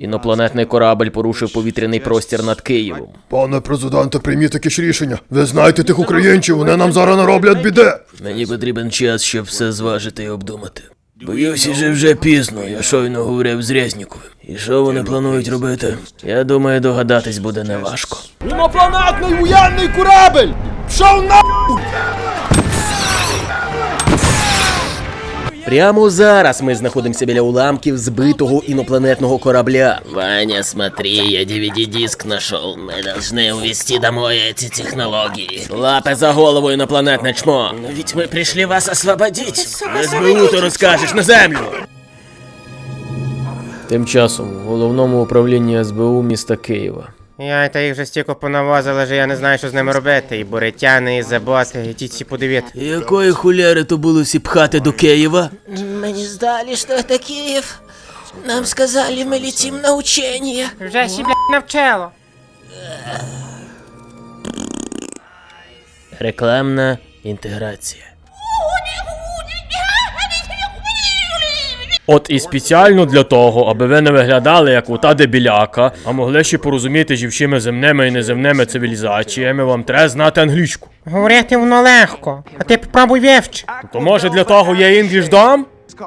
Інопланетний корабль порушив повітряний простір над Києвом. Пане президенте, прийміть таке ж рішення. Ви знаєте тих українців, вони нам зараз нароблять біде. Мені потрібен час, щоб все зважити і обдумати. Боюся, що вже пізно, я щойно говорив з Резніковим. І що вони планують робити? Я думаю, догадатись буде неважко. Інопланетний воєнний корабель! Пшов на! Прямо зараз ми знаходимося біля уламків збитого інопланетного корабля. Ваня, смотри, я DVD-диск нашел. Мы должны увезти домой эти технологии. Лапы за голову, инопланетное чмо. Но ведь мы пришли вас освободить. СБУ то розкажеш на землю. Тим часом в головному управлінні СБУ міста Києва. Я та їх вже стільки понавозили, що я не знаю, що з ними робити. І буритяни, і заботи, і ті всі подивіти. Якої хуляри то було сіпхати до Києва? Мы не знали, что это Киев. Нам сказали, мы летим на учение. Вже сі, блядь, навчило. Рекламна інтеграція. От і спеціально для того, аби ви не виглядали як ота дебіляка, а могли ще порозуміти зі земними і неземними цивілізаціями, вам треба знати англійську. Говорити воно легко, а ти попробуй вивчи. То може для того є English Dom?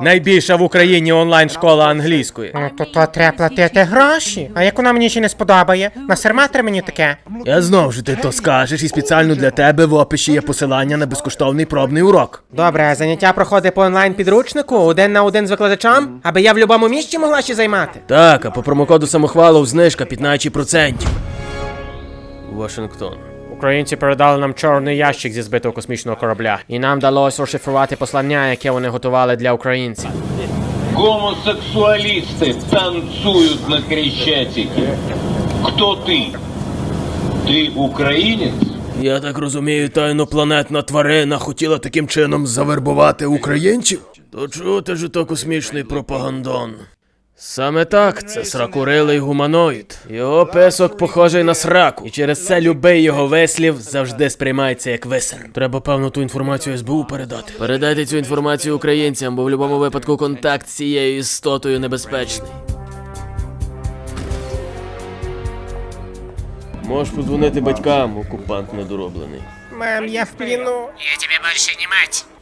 Найбільша в Україні онлайн школа англійської. Ну то то треба платити гроші. А як вона мені ще не сподобає? Насерматри мені таке. Я знов же ти то скажеш, і спеціально для тебе в описі є посилання на безкоштовний пробний урок. Добре, а заняття проходить по онлайн підручнику, один на один з викладачем, аби я в будь-якому місці могла ще займати. Так, а по промокоду самохвалов знижка 15%. Вашингтон. Українці передали нам чорний ящик зі збитого космічного корабля, і нам вдалося розшифрувати послання, яке вони готували для українців. Гомосексуалисты танцуют на Крещатике. Кто ты? Ты украинец? Я так розумію, та інопланетна тварина хотіла таким чином завербувати українців? То чого ти ж то космічний пропагандон? Саме так, це сракурилий гуманоїд. Його песок похожий на сраку, і через це любий його вислів завжди сприймається як висер. Треба певно ту інформацію СБУ передати. Передайте цю інформацію українцям, бо в будь-якому випадку контакт з цією істотою небезпечний. Можеш подзвонити батькам, окупант недороблений. Мам, я в пліну.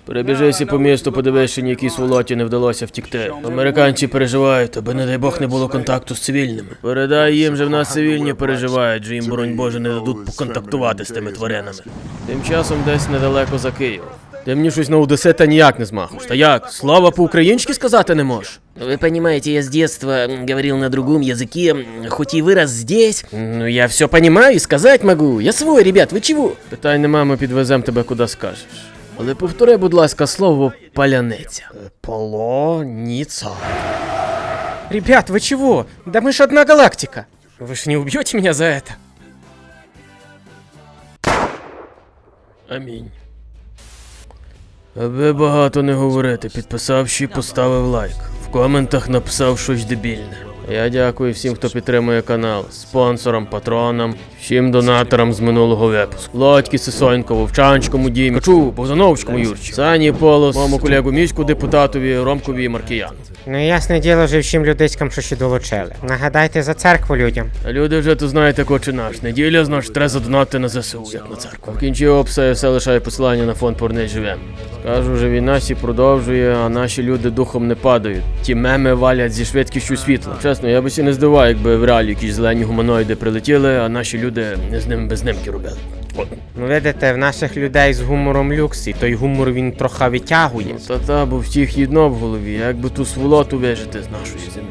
Перебіжися по місту, подивись, що ніякій сволоті не вдалося втікти. Американці переживають, аби, не дай Бог, не було контакту з цивільними. Передай їм, же в нас цивільні переживають, що їм, боронь Боже, не дадуть поконтактувати з тими тваринами. Тим часом десь недалеко за Києвом. Ти мені щось на Одесита ніяк не змахуєш. Та як? Слова по-українськи сказати не можеш? Вы понимаете, я с детства м, говорил на другом языке, м, хоть и вырос здесь. Ну я все понимаю і сказати могу. Я свой, ребят, ви чого? Питань нема, ми підвезем тебе куди скажеш. Але повтори, будь ласка, слово паляниця. Полоніца. Ребят, вы чего? Да мы ж одна галактика. Вы ж не убьете меня за это? Амінь. Аби багато не говорити, підписавши, поставив лайк. В коментах написав щось дебільне. Я дякую всім, хто підтримує канал, спонсорам, патронам, всім донаторам з минулого випуску. Лодьки, Сисонько, Вовчанському Дімі, Качу, Богдановському Юрчі, Сані Полос, моєму колегу міську депутатові, Ромкові і Маркіяну. Ну ясне діло, що всім людиськам, що ще долучили. Нагадайте за церкву людям. Люди вже то знаєте, коче наш. Неділя, значить, треба задонати на ЗСУ, як на церкву. В кінці опису я все лишаю посилання на фонд «Порней живем. Скажу вже, війна сі продовжує, а наші люди духом не падають. Ті меми валять зі швидкістю світла. Чесно, я би сі не здивував, якби в реалі якісь зелені гуманоїди прилетіли, а наші люди з ними безнимки робили. От. Ну видите, в наших людей з гумором люкс, і той гумор він трохи витягує. Та та, бо всіх єдно в голові, як би ту сволоту вижити з нашої землі.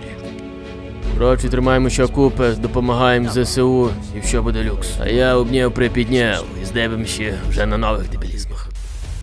Коротше, тримаємося купи, допомагаємо ЗСУ і все буде люкс. А я обняв припідняв і здебимося вже на нових дебілізмах.